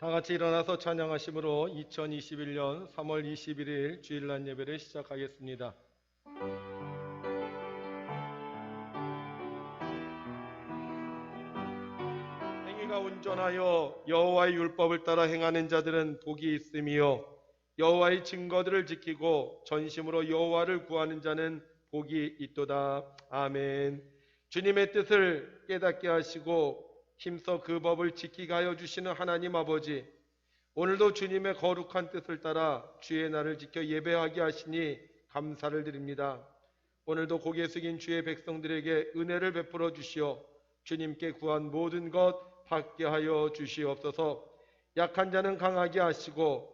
다 같이 일어나서 찬양하심으로 2021년 3월 21일 주일날 예배를 시작하겠습니다. 행위가 온전하여 여호와의 율법을 따라 행하는 자들은 복이 있음이요 여호와의 증거들을 지키고 전심으로 여호와를 구하는 자는 복이 있도다. 아멘. 주님의 뜻을 깨닫게 하시고 힘써 그 법을 지키게 하여 주시는 하나님 아버지 오늘도 주님의 거룩한 뜻을 따라 주의 날을 지켜 예배하게 하시니 감사를 드립니다. 오늘도 고개 숙인 주의 백성들에게 은혜를 베풀어 주시어 주님께 구한 모든 것 받게 하여 주시옵소서. 약한 자는 강하게 하시고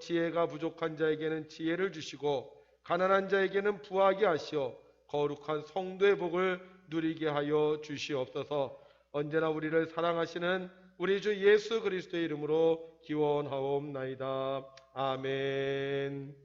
지혜가 부족한 자에게는 지혜를 주시고 가난한 자에게는 부하게 하시어 거룩한 성도의 복을 누리게 하여 주시옵소서. 언제나 우리를 사랑하시는 우리 주 예수 그리스도의 이름으로 기원하옵나이다. 아멘.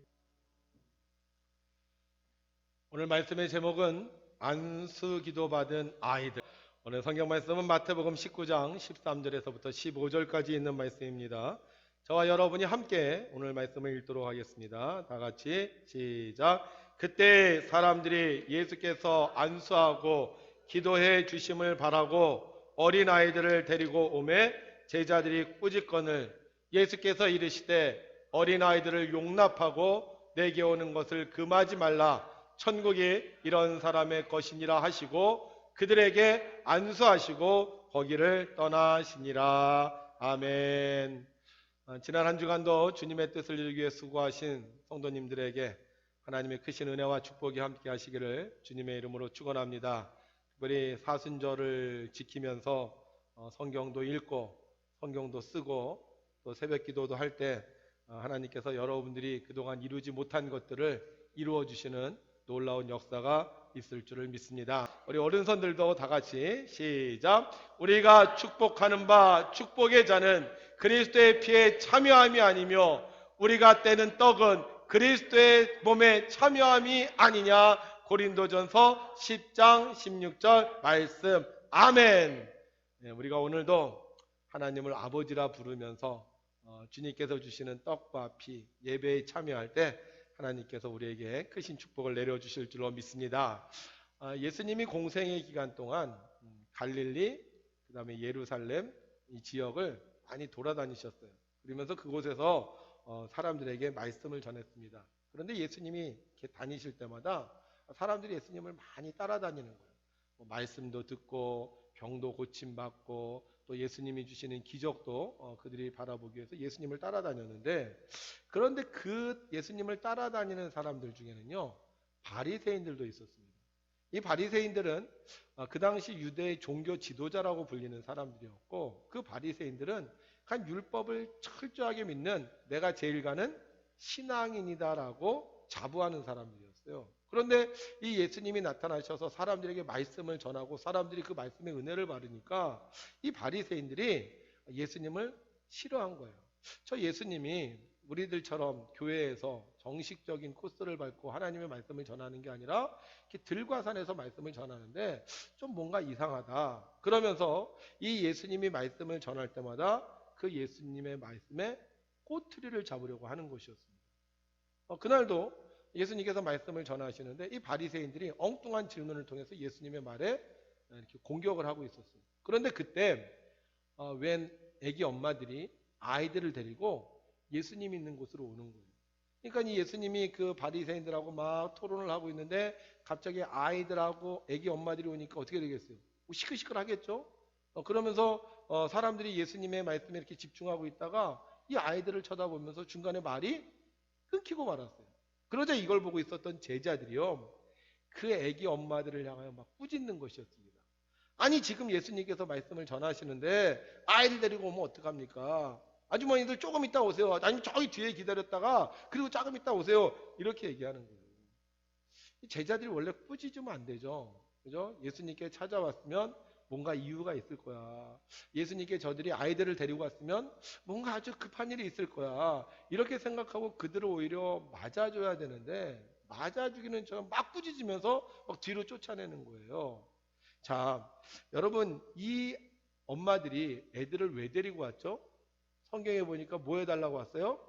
오늘 말씀의 제목은 안수 기도 받은 아이들. 오늘 성경 말씀은 마태복음 19장 13절에서부터 15절까지 있는 말씀입니다. 저와 여러분이 함께 오늘 말씀을 읽도록 하겠습니다. 다 같이 시작. 그때 사람들이 예수께서 안수하고 기도해 주심을 바라고 어린 아이들을 데리고 오매 제자들이 꾸짖건을 예수께서 이르시되 어린 아이들을 용납하고 내게 오는 것을 금하지 말라 천국이 이런 사람의 것이니라 하시고 그들에게 안수하시고 거기를 떠나시니라 아멘. 아, 지난 한 주간도 주님의 뜻을 이루기 위해 수고하신 성도님들에게 하나님의 크신 은혜와 축복이 함께 하시기를 주님의 이름으로 축원합니다. 특별히 사순절을 지키면서 어, 성경도 읽고 성경도 쓰고 또 새벽 기도도 할때 어, 하나님께서 여러분들이 그동안 이루지 못한 것들을 이루어 주시는 놀라운 역사가 있을 줄을 믿습니다. 우리 어른선들도 다 같이 시작. 우리가 축복하는 바 축복의 자는 그리스도의 피에 참여함이 아니며 우리가 떼는 떡은 그리스도의 몸에 참여함이 아니냐. 고린도전서 10장 16절 말씀. 아멘. 네, 우리가 오늘도 하나님을 아버지라 부르면서 어, 주님께서 주시는 떡과 피 예배에 참여할 때 하나님께서 우리에게 크신 축복을 내려 주실 줄로 믿습니다. 아, 예수님이 공생의 기간 동안 음, 갈릴리, 그 다음에 예루살렘 이 지역을 많이 돌아다니셨어요. 그러면서 그곳에서 어, 사람들에게 말씀을 전했습니다. 그런데 예수님이 이렇게 다니실 때마다 사람들이 예수님을 많이 따라다니는 거예요. 뭐 말씀도 듣고 병도 고침받고 또 예수님이 주시는 기적도 어, 그들이 바라보기 위해서 예수님을 따라다녔는데 그런데 그 예수님을 따라다니는 사람들 중에는요 바리새인들도 있었습니다. 이 바리새인들은 어, 그 당시 유대의 종교 지도자라고 불리는 사람들이었고 그 바리새인들은 한 율법을 철저하게 믿는 내가 제일 가는 신앙인이다라고 자부하는 사람들이었어요. 그런데 이 예수님이 나타나셔서 사람들에게 말씀을 전하고 사람들이 그 말씀의 은혜를 받으니까 이 바리새인들이 예수님을 싫어한 거예요. 저 예수님이 우리들처럼 교회에서 정식적인 코스를 밟고 하나님의 말씀을 전하는 게 아니라 이렇게 들과산에서 말씀을 전하는데 좀 뭔가 이상하다. 그러면서 이 예수님이 말씀을 전할 때마다 그 예수님의 말씀에 꼬투리를 잡으려고 하는 것이었습니다. 어, 그날도 예수님께서 말씀을 전하시는데 이 바리새인들이 엉뚱한 질문을 통해서 예수님의 말에 이렇게 공격을 하고 있었어요. 그런데 그때 어, 웬 아기 엄마들이 아이들을 데리고 예수님 있는 곳으로 오는 거예요. 그러니까 이 예수님이 그 바리새인들하고 막 토론을 하고 있는데 갑자기 아이들하고 아기 엄마들이 오니까 어떻게 되겠어요? 뭐 시끌시끌 하겠죠? 어, 그러면서 어, 사람들이 예수님의 말씀에 이렇게 집중하고 있다가 이 아이들을 쳐다보면서 중간에 말이 끊기고 말았어요. 그러자 이걸 보고 있었던 제자들이요. 그 아기 엄마들을 향하여 막 꾸짖는 것이었습니다. 아니 지금 예수님께서 말씀을 전하시는데 아이를 데리고 오면 어떡합니까? 아주머니들 조금 있다 오세요. 아니면 저기 뒤에 기다렸다가 그리고 조금 있다 오세요. 이렇게 얘기하는 거예요. 이 제자들이 원래 꾸짖으면 안 되죠. 그죠? 예수님께 찾아왔으면 뭔가 이유가 있을 거야. 예수님께 저들이 아이들을 데리고 왔으면 뭔가 아주 급한 일이 있을 거야. 이렇게 생각하고 그들을 오히려 맞아줘야 되는데 맞아주기는 저막 꾸짖으면서 막 뒤로 쫓아내는 거예요. 자, 여러분 이 엄마들이 애들을 왜 데리고 왔죠? 성경에 보니까 뭐 해달라고 왔어요?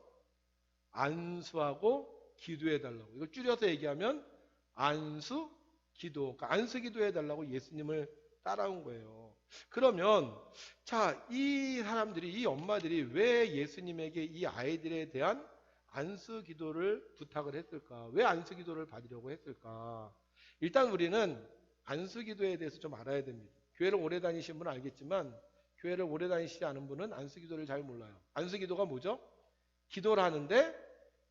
안수하고 기도해달라고. 이걸 줄여서 얘기하면 안수, 기도. 그러니까 안수 기도해달라고 예수님을 따라온 거예요. 그러면 자, 이 사람들이 이 엄마들이 왜 예수님에게 이 아이들에 대한 안수 기도를 부탁을 했을까? 왜 안수 기도를 받으려고 했을까? 일단 우리는 안수 기도에 대해서 좀 알아야 됩니다. 교회를 오래 다니신 분은 알겠지만 교회를 오래 다니시지 않은 분은 안수 기도를 잘 몰라요. 안수 기도가 뭐죠? 기도를 하는데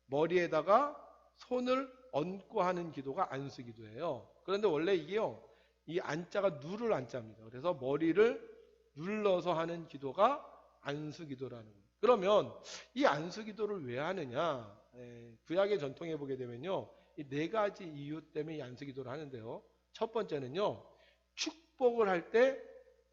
머리에다가 손을 얹고 하는 기도가 안수 기도예요. 그런데 원래 이게요. 이 안자가 누를 안자입니다. 그래서 머리를 눌러서 하는 기도가 안수 기도라는 거예요. 그러면 이 안수 기도를 왜 하느냐? 에, 구약의 전통에 보게 되면요. 이 네 가지 이유 때문에 이 안수 기도를 하는데요. 첫 번째는요. 축복을 할때이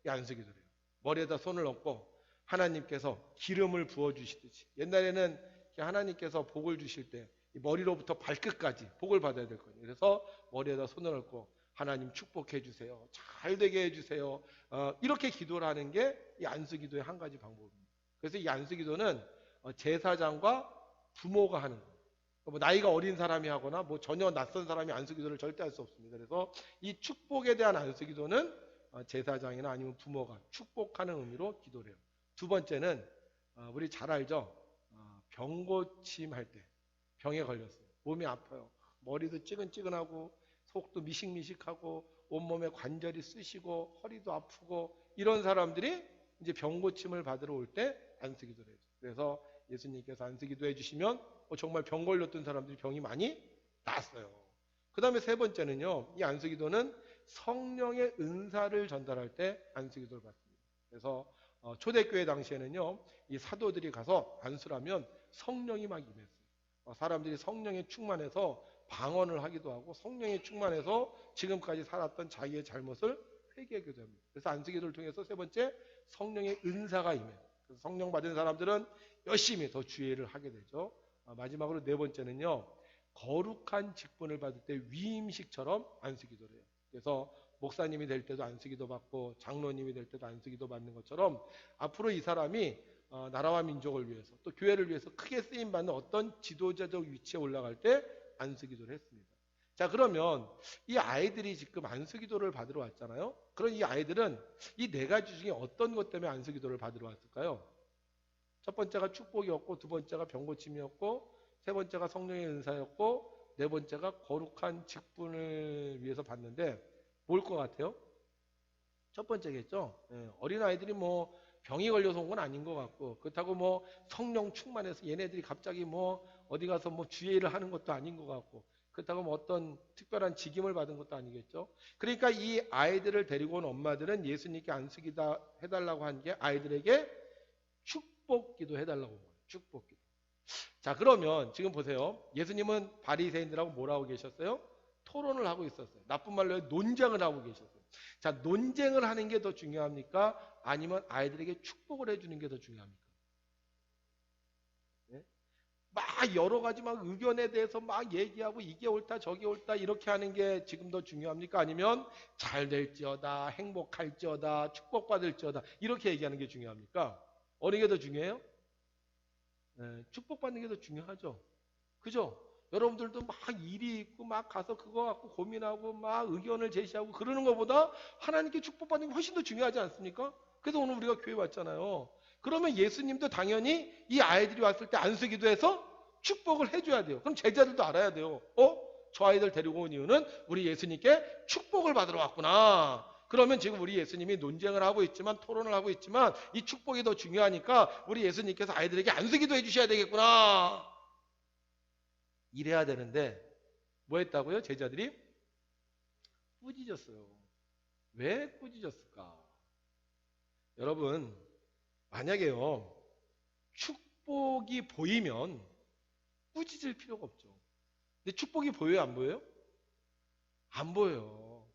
안수 기도를 해요. 머리에다 손을 얹고 하나님께서 기름을 부어 주시듯이 옛날에는 하나님께서 복을 주실 때이 머리로부터 발끝까지 복을 받아야 될 거예요. 그래서 머리에다 손을 얹고 하나님 축복해 주세요. 잘 되게 해 주세요. 어, 이렇게 기도를 하는 게 이 안수 기도의 한 가지 방법입니다. 그래서 이 안수 기도는 어, 제사장과 부모가 하는 거예요. 뭐 나이가 어린 사람이 하거나 뭐 전혀 낯선 사람이 안수 기도를 절대 할 수 없습니다. 그래서 이 축복에 대한 안수 기도는 어, 제사장이나 아니면 부모가 축복하는 의미로 기도를 해요. 두 번째는 어, 우리 잘 알죠? 어, 병고침 할 때 병에 걸렸어요. 몸이 아파요. 머리도 찌근찌근하고 속도 미식미식하고 온몸에 관절이 쑤시고 허리도 아프고 이런 사람들이 이제 병 고침을 받으러 올 때 안수 기도를 해요. 그래서 예수님께서 안수 기도 해 주시면 어, 정말 병 걸렸던 사람들이 병이 많이 나았어요. 그 다음에 세 번째는요. 이 안수 기도는 성령의 은사를 전달할 때 안수 기도를 받습니다. 그래서 어, 초대교회 당시에는요. 이 사도들이 가서 안수를 하면 성령이 막 임했어요. 어, 사람들이 성령에 충만해서 방언을 하기도 하고 성령에 충만해서 지금까지 살았던 자기의 잘못을 회개하기도 합니다. 그래서 안수기도를 통해서 세 번째 성령의 은사가 임해요. 그래서 성령 받은 사람들은 열심히 더 주의를 하게 되죠. 아, 마지막으로 네 번째는요. 거룩한 직분을 받을 때 위임식처럼 안수기도를 해요. 그래서 목사님이 될 때도 안수기도 받고 장로님이 될 때도 안수기도 받는 것처럼 앞으로 이 사람이 어, 나라와 민족을 위해서 또 교회를 위해서 크게 쓰임 받는 어떤 지도자적 위치에 올라갈 때 안수기도를 했습니다. 자 그러면 이 아이들이 지금 안수기도를 받으러 왔잖아요. 그럼 이 아이들은 이 네 가지 중에 어떤 것 때문에 안수기도를 받으러 왔을까요? 첫 번째가 축복이었고 두 번째가 병고침이었고 세 번째가 성령의 은사였고 네 번째가 거룩한 직분을 위해서 받는데 뭘 것 같아요? 첫 번째겠죠. 예, 어린 아이들이 뭐 병이 걸려서 온 건 아닌 것 같고 그렇다고 뭐 성령 충만해서 얘네들이 갑자기 뭐 어디 가서 뭐 주의를 하는 것도 아닌 것 같고 그렇다고 뭐 어떤 특별한 직임을 받은 것도 아니겠죠. 그러니까 이 아이들을 데리고 온 엄마들은 예수님께 안수기다 해달라고 한 게 아이들에게 축복기도 해달라고 한 거예요. 축복기도. 자 그러면 지금 보세요. 예수님은 바리새인들하고 뭐라고 계셨어요? 토론을 하고 있었어요. 나쁜 말로 논쟁을 하고 계셨어요. 자 논쟁을 하는 게 더 중요합니까? 아니면 아이들에게 축복을 해주는 게 더 중요합니까? 네? 막 여러 가지 막 의견에 대해서 막 얘기하고 이게 옳다 저게 옳다 이렇게 하는 게 지금 더 중요합니까? 아니면 잘 될지어다 행복할지어다 축복받을지어다 이렇게 얘기하는 게 중요합니까? 어느 게 더 중요해요? 네, 축복받는 게 더 중요하죠. 그죠? 여러분들도 막 일이 있고 막 가서 그거 갖고 고민하고 막 의견을 제시하고 그러는 것보다 하나님께 축복받는 게 훨씬 더 중요하지 않습니까? 그래서 오늘 우리가 교회 왔잖아요. 그러면 예수님도 당연히 이 아이들이 왔을 때 안수기도 해서 축복을 해줘야 돼요. 그럼 제자들도 알아야 돼요. 어? 저 아이들 데리고 온 이유는 우리 예수님께 축복을 받으러 왔구나. 그러면 지금 우리 예수님이 논쟁을 하고 있지만 토론을 하고 있지만 이 축복이 더 중요하니까 우리 예수님께서 아이들에게 안수기도 해주셔야 되겠구나. 이래야 되는데 뭐 했다고요? 제자들이 꾸짖었어요. 왜 꾸짖었을까? 여러분 만약에요 축복이 보이면 꾸짖을 필요가 없죠. 근데 축복이 보여요, 안 보여요? 안 보여요.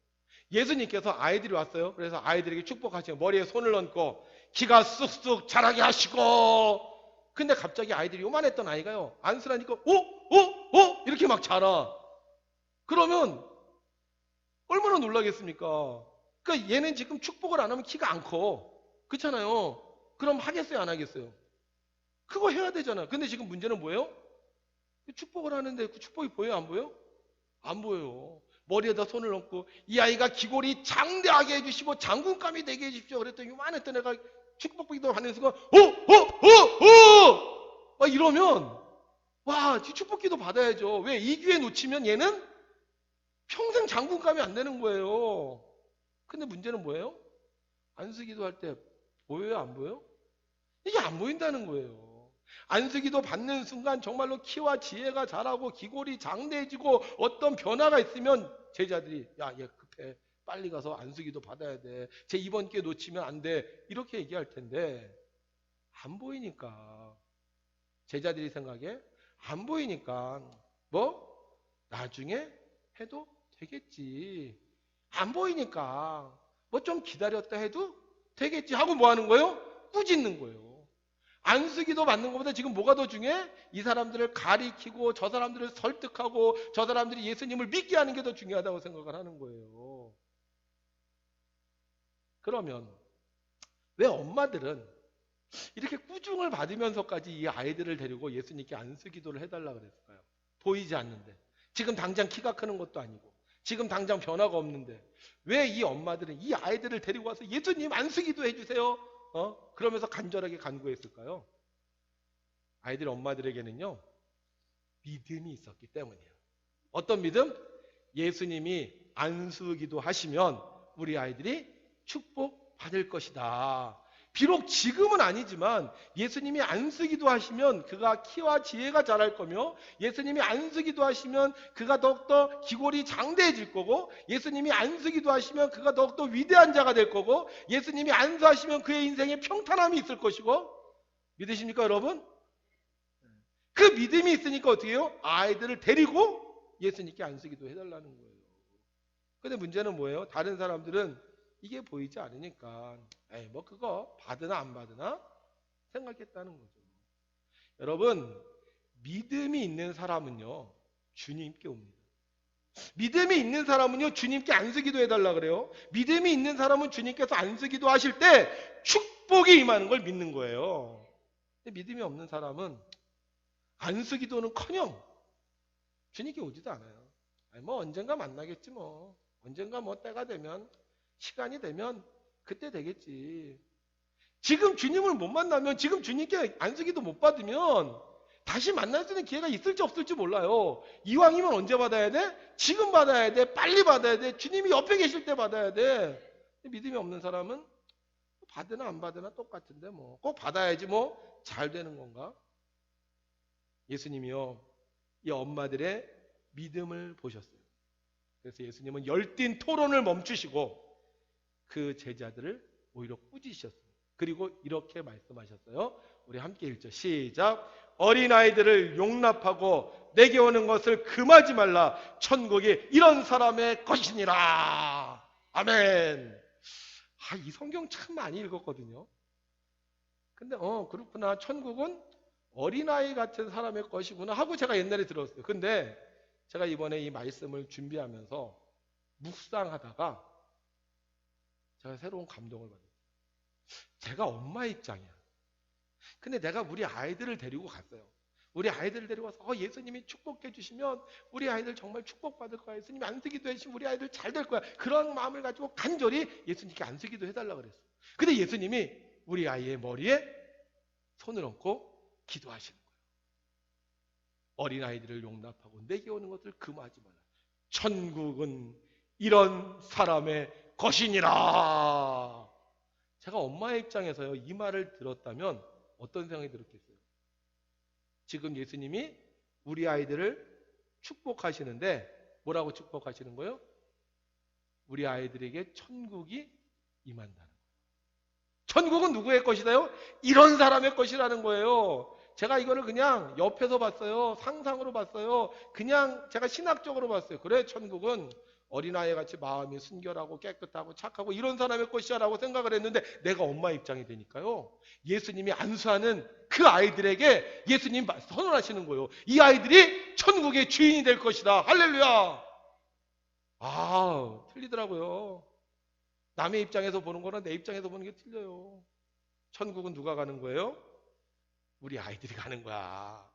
예수님께서 아이들이 왔어요. 그래서 아이들에게 축복하시고 머리에 손을 얹고 키가 쑥쑥 자라게 하시고 근데 갑자기 아이들이 요만했던 아이가요. 안쓰라니까 오! 오! 오! 이렇게 막 자라. 그러면 얼마나 놀라겠습니까? 그러니까 얘는 지금 축복을 안 하면 키가 안 커. 그렇잖아요. 그럼 하겠어요, 안 하겠어요? 그거 해야 되잖아. 근데 지금 문제는 뭐예요? 축복을 하는데 그 축복이 보여요? 안 보여요? 안 보여요. 머리에다 손을 얹고 이 아이가 기골이 장대하게 해주시고 장군감이 되게 해주십시오. 그랬더니 요만했던 애가 축복기도 하는 순간 어, 오오오오 막 이러면 와 축복기도 받아야죠. 왜 이 기회 놓치면 얘는 평생 장군감이 안 되는 거예요. 근데 문제는 뭐예요? 안수기도 할 때 보여요? 안 보여요? 이게 안 보인다는 거예요. 안수기도 받는 순간 정말로 키와 지혜가 자라고 기골이 장대해지고 어떤 변화가 있으면 제자들이 야 얘 급해 빨리 가서 안수기도 받아야 돼. 제 이번 기회 놓치면 안 돼. 이렇게 얘기할 텐데 안 보이니까 제자들이 생각에 안 보이니까 뭐 나중에 해도 되겠지. 안 보이니까 뭐 좀 기다렸다 해도 되겠지 하고 뭐 하는 거예요? 꾸짖는 거예요. 안수기도 받는 것보다 지금 뭐가 더 중요해? 이 사람들을 가리키고 저 사람들을 설득하고 저 사람들이 예수님을 믿게 하는 게 더 중요하다고 생각을 하는 거예요. 그러면 왜 엄마들은 이렇게 꾸중을 받으면서까지 이 아이들을 데리고 예수님께 안수기도를 해달라 그랬을까요? 보이지 않는데 지금 당장 키가 크는 것도 아니고 지금 당장 변화가 없는데 왜 이 엄마들은 이 아이들을 데리고 와서 예수님 안수기도 해주세요. 어? 그러면서 간절하게 간구했을까요? 아이들 엄마들에게는요, 믿음이 있었기 때문이에요. 어떤 믿음? 예수님이 안수기도 하시면 우리 아이들이 축복 받을 것이다. 비록 지금은 아니지만 예수님이 안수기도 하시면 그가 키와 지혜가 자랄 거며 예수님이 안수기도 하시면 그가 더욱더 기골이 장대해질 거고 예수님이 안수기도 하시면 그가 더욱더 위대한 자가 될 거고 예수님이 안수하시면 그의 인생에 평탄함이 있을 것이고 믿으십니까 여러분? 그 믿음이 있으니까 어떻게 해요? 아이들을 데리고 예수님께 안수기도 해달라는 거예요. 근데 문제는 뭐예요? 다른 사람들은 이게 보이지 않으니까 에이 뭐 그거 받으나 안 받으나 생각했다는 거죠. 여러분 믿음이 있는 사람은요 주님께 옵니다. 믿음이 있는 사람은요 주님께 안수기도 해달라 그래요. 믿음이 있는 사람은 주님께서 안수기도 하실 때 축복이 임하는 걸 믿는 거예요. 믿음이 없는 사람은 안수기도는커녕 주님께 오지도 않아요. 뭐 언젠가 만나겠지 뭐 언젠가 뭐 때가 되면 시간이 되면 그때 되겠지. 지금 주님을 못 만나면 지금 주님께 안수기도 못 받으면 다시 만날 수 있는 기회가 있을지 없을지 몰라요. 이왕이면 언제 받아야 돼? 지금 받아야 돼. 빨리 받아야 돼. 주님이 옆에 계실 때 받아야 돼. 믿음이 없는 사람은 받으나 안 받으나 똑같은데 뭐 꼭 받아야지 뭐 잘 되는 건가? 예수님이요. 이 엄마들의 믿음을 보셨어요. 그래서 예수님은 열띤 토론을 멈추시고 그 제자들을 오히려 꾸짖으셨어요. 그리고 이렇게 말씀하셨어요. 우리 함께 읽죠. 시작. 어린아이들을 용납하고 내게 오는 것을 금하지 말라. 천국이 이런 사람의 것이니라. 아멘. 아, 이 성경 참 많이 읽었거든요. 근데 어, 그렇구나. 천국은 어린아이 같은 사람의 것이구나 하고 제가 옛날에 들었어요. 근데 제가 이번에 이 말씀을 준비하면서 묵상하다가 제가 새로운 감동을 받았어요. 제가 엄마 입장이야. 근데 내가 우리 아이들을 데리고 갔어요. 우리 아이들을 데리고 와서 어, 예수님이 축복해 주시면 우리 아이들 정말 축복받을 거야. 예수님이 안쓰기도 해주시면 우리 아이들 잘 될 거야. 그런 마음을 가지고 간절히 예수님께 안쓰기도 해달라 그랬어요. 근데 예수님이 우리 아이의 머리에 손을 얹고 기도하시는 거예요. 어린 아이들을 용납하고 내게 오는 것을 금하지 말라. 천국은 이런 사람의 것이니라. 제가 엄마의 입장에서요, 이 말을 들었다면 어떤 생각이 들었겠어요? 지금 예수님이 우리 아이들을 축복하시는데 뭐라고 축복하시는 거예요? 우리 아이들에게 천국이 임한다는 거예요. 천국은 누구의 것이다요? 이런 사람의 것이라는 거예요. 제가 이거를 그냥 옆에서 봤어요. 상상으로 봤어요. 그냥 제가 신학적으로 봤어요. 그래, 천국은 어린아이 같이 마음이 순결하고 깨끗하고 착하고 이런 사람의 것이야라고 생각을 했는데 내가 엄마 입장이 되니까요. 예수님이 안수하는 그 아이들에게 예수님 선언하시는 거예요. 이 아이들이 천국의 주인이 될 것이다. 할렐루야. 아, 틀리더라고요. 남의 입장에서 보는 거랑 내 입장에서 보는 게 틀려요. 천국은 누가 가는 거예요? 우리 아이들이 가는 거야.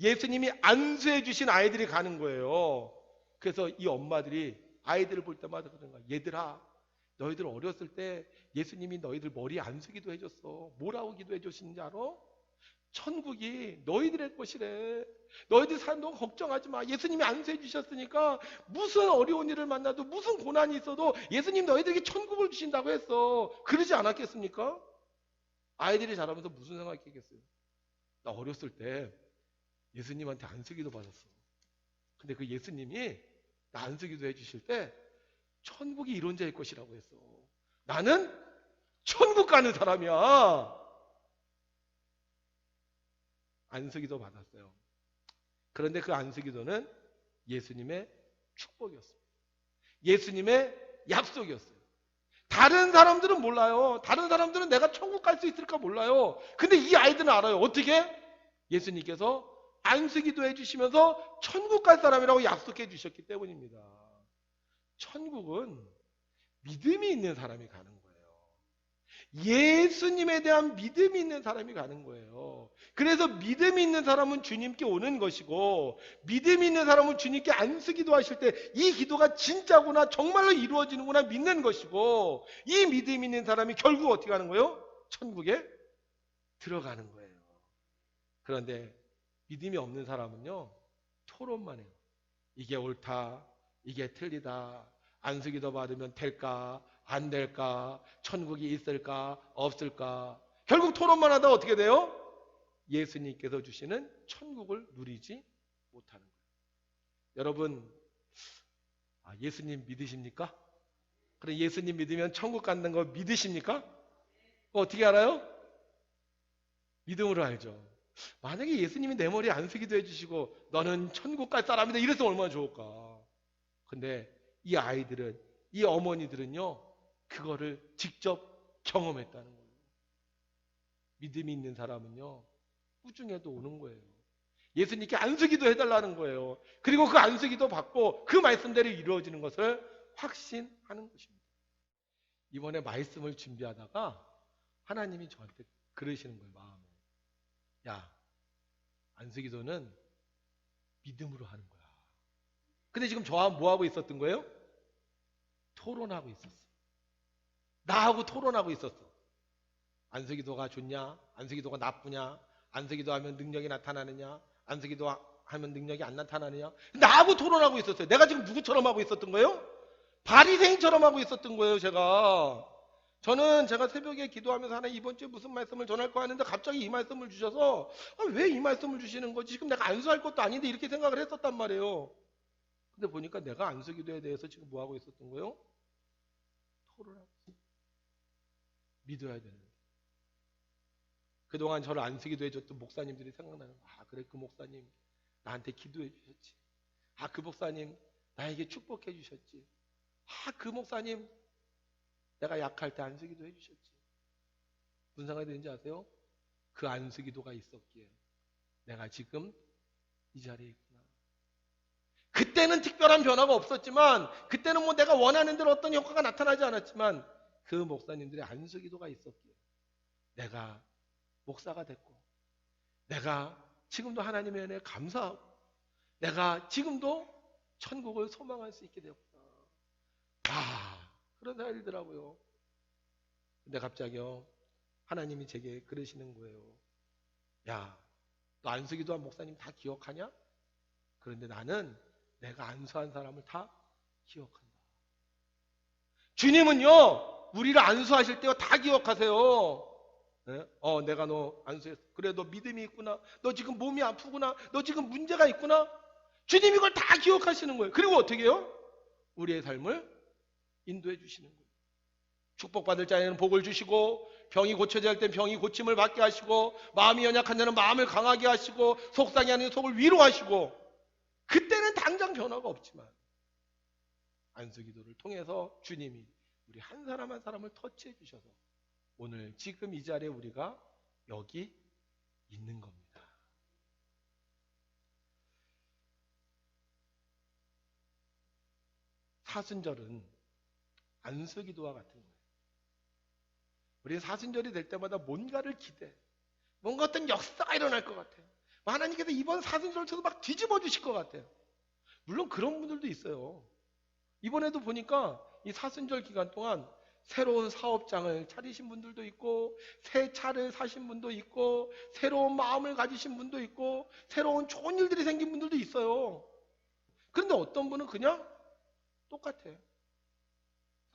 예수님이 안수해 주신 아이들이 가는 거예요. 그래서 이 엄마들이 아이들을 볼 때마다 그런 거야. 얘들아, 너희들 어렸을 때 예수님이 너희들 머리 안수기도 해줬어. 뭐라고 기도해 주신지 알아? 천국이 너희들의 것이래. 너희들 사는 동안 걱정하지 마. 예수님이 안수해 주셨으니까 무슨 어려운 일을 만나도 무슨 고난이 있어도 예수님 너희들에게 천국을 주신다고 했어. 그러지 않았겠습니까? 아이들이 자라면서 무슨 생각했겠어요? 나 어렸을 때 예수님한테 안수기도 받았어. 근데 그 예수님이 나 안수기도 해주실 때 천국이 이런 자일 것이라고 했어. 나는 천국 가는 사람이야. 안수기도 받았어요. 그런데 그 안수기도는 예수님의 축복이었습니다. 예수님의 약속이었어요. 다른 사람들은 몰라요. 다른 사람들은 내가 천국 갈 수 있을까 몰라요. 근데 이 아이들은 알아요. 어떻게? 예수님께서 안수기도 해주시면서 천국 갈 사람이라고 약속해 주셨기 때문입니다. 천국은 믿음이 있는 사람이 가는 거예요. 예수님에 대한 믿음이 있는 사람이 가는 거예요. 그래서 믿음이 있는 사람은 주님께 오는 것이고, 믿음이 있는 사람은 주님께 안수기도 하실 때 이 기도가 진짜구나, 정말로 이루어지는구나 믿는 것이고, 이 믿음이 있는 사람이 결국 어떻게 하는 거예요? 천국에 들어가는 거예요. 그런데 믿음이 없는 사람은요, 토론만 해요. 이게 옳다, 이게 틀리다, 안수기도 받으면 될까, 안 될까, 천국이 있을까, 없을까. 결국 토론만 하다 어떻게 돼요? 예수님께서 주시는 천국을 누리지 못하는 거예요. 여러분, 아, 예수님 믿으십니까? 그래, 예수님 믿으면 천국 간다는 거 믿으십니까? 어떻게 알아요? 믿음으로 알죠. 만약에 예수님이 내 머리에 안수기도 해주시고 너는 천국 갈 사람이다 이랬으면 얼마나 좋을까. 근데 이 아이들은 이 어머니들은요 그거를 직접 경험했다는 거예요. 믿음이 있는 사람은요 꾸중에도 오는 거예요. 예수님께 안수기도 해달라는 거예요. 그리고 그 안수기도 받고 그 말씀대로 이루어지는 것을 확신하는 것입니다. 이번에 말씀을 준비하다가 하나님이 저한테 그러시는 거예요. 야, 안수기도는 믿음으로 하는 거야. 근데 지금 저와 뭐 하고 있었던 거예요? 토론하고 있었어. 나하고 토론하고 있었어. 안수기도가 좋냐? 안수기도가 나쁘냐? 안수기도 하면 능력이 나타나느냐? 안수기도 하면 능력이 안 나타나느냐? 나하고 토론하고 있었어요. 내가 지금 누구처럼 하고 있었던 거예요? 바리새인처럼 하고 있었던 거예요, 제가. 저는 제가 새벽에 기도하면서 하나 이번 주에 무슨 말씀을 전할 거 하는데 갑자기 이 말씀을 주셔서 아, 왜 이 말씀을 주시는 거지? 지금 내가 안수할 것도 아닌데 이렇게 생각을 했었단 말이에요. 근데 보니까 내가 안수 기도에 대해서 지금 뭐 하고 있었던 거예요? 토론하고 있어요. 믿어야 되는데. 그동안 저를 안수 기도 해줬던 목사님들이 생각나는 거야. 아, 그래, 그 목사님 나한테 기도해 주셨지. 아, 그 목사님 나에게 축복해 주셨지. 아, 그 목사님 내가 약할 때 안수기도 해주셨지. 무슨 생각이 드는지 아세요? 그 안수기도가 있었기에 내가 지금 이 자리에 있구나. 그때는 특별한 변화가 없었지만 그때는 뭐 내가 원하는 대로 어떤 효과가 나타나지 않았지만 그 목사님들의 안수기도가 있었기에 내가 목사가 됐고 내가 지금도 하나님의 은혜에 감사하고 내가 지금도 천국을 소망할 수 있게 되었구나. 아, 그런 생각이더라고요. 근데 갑자기요, 하나님이 제게 그러시는 거예요. 야, 너 안수기도 한 목사님 다 기억하냐? 그런데 나는 내가 안수한 사람을 다 기억한다. 주님은요, 우리를 안수하실 때요, 다 기억하세요. 네? 어, 내가 너 안수했어. 그래, 너 믿음이 있구나. 너 지금 몸이 아프구나. 너 지금 문제가 있구나. 주님 이걸 다 기억하시는 거예요. 그리고 어떻게 해요? 우리의 삶을 인도해 주시는 거예요. 축복받을 자에는 복을 주시고 병이 고쳐져야 할 땐 병이 고침을 받게 하시고 마음이 연약한 자는 마음을 강하게 하시고 속상해 하는 속을 위로하시고 그때는 당장 변화가 없지만 안수기도를 통해서 주님이 우리 한 사람 한 사람을 터치해 주셔서 오늘 지금 이 자리에 우리가 여기 있는 겁니다. 사순절은 안수기도와 같은 거예요. 우리 사순절이 될 때마다 뭔가를 기대. 뭔가 어떤 역사가 일어날 것 같아요. 뭐 하나님께서 이번 사순절을 쳐서 막 뒤집어 주실 것 같아요. 물론 그런 분들도 있어요. 이번에도 보니까 이 사순절 기간 동안 새로운 사업장을 차리신 분들도 있고, 새 차를 사신 분도 있고, 새로운 마음을 가지신 분도 있고, 새로운 좋은 일들이 생긴 분들도 있어요. 그런데 어떤 분은 그냥 똑같아요.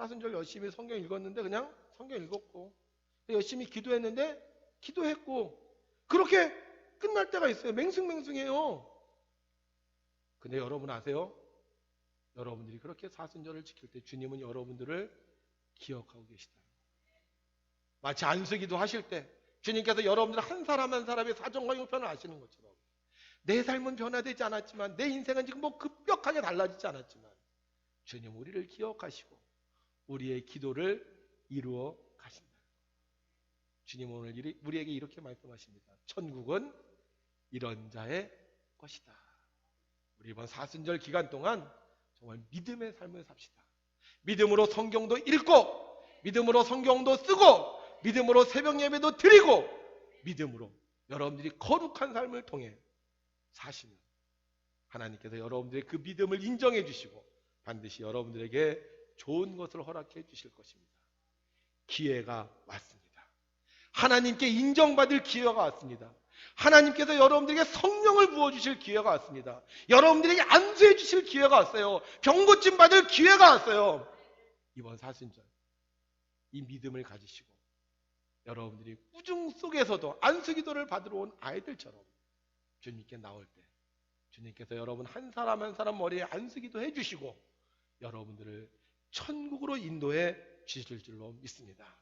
사순절 열심히 성경 읽었는데 그냥 성경 읽었고, 열심히 기도했는데 기도했고, 그렇게 끝날 때가 있어요. 맹숭맹숭해요. 근데 여러분 아세요? 여러분들이 그렇게 사순절을 지킬 때 주님은 여러분들을 기억하고 계시다. 마치 안수기도 하실 때 주님께서 여러분들 한 사람 한 사람의 사정과 형편을 아시는 것처럼 내 삶은 변화되지 않았지만 내 인생은 지금 뭐 급격하게 달라지지 않았지만 주님 우리를 기억하시고 우리의 기도를 이루어 가신다. 주님 오늘 우리에게 이렇게 말씀하십니다. 천국은 이런 자의 것이다. 우리 이번 사순절 기간 동안 정말 믿음의 삶을 삽시다. 믿음으로 성경도 읽고, 믿음으로 성경도 쓰고, 믿음으로 새벽 예배도 드리고, 믿음으로 여러분들이 거룩한 삶을 통해 사시면 하나님께서 여러분들의 그 믿음을 인정해 주시고 반드시 여러분들에게 좋은 것을 허락해 주실 것입니다. 기회가 왔습니다. 하나님께 인정받을 기회가 왔습니다. 하나님께서 여러분들에게 성령을 부어주실 기회가 왔습니다. 여러분들에게 안수해 주실 기회가 왔어요. 병고침 받을 기회가 왔어요. 이번 사순절 이 믿음을 가지시고 여러분들이 꾸중 속에서도 안수 기도를 받으러 온 아이들처럼 주님께 나올 때 주님께서 여러분 한 사람 한 사람 머리에 안수 기도 해 주시고 여러분들을 천국으로 인도해 주실 줄로 믿습니다.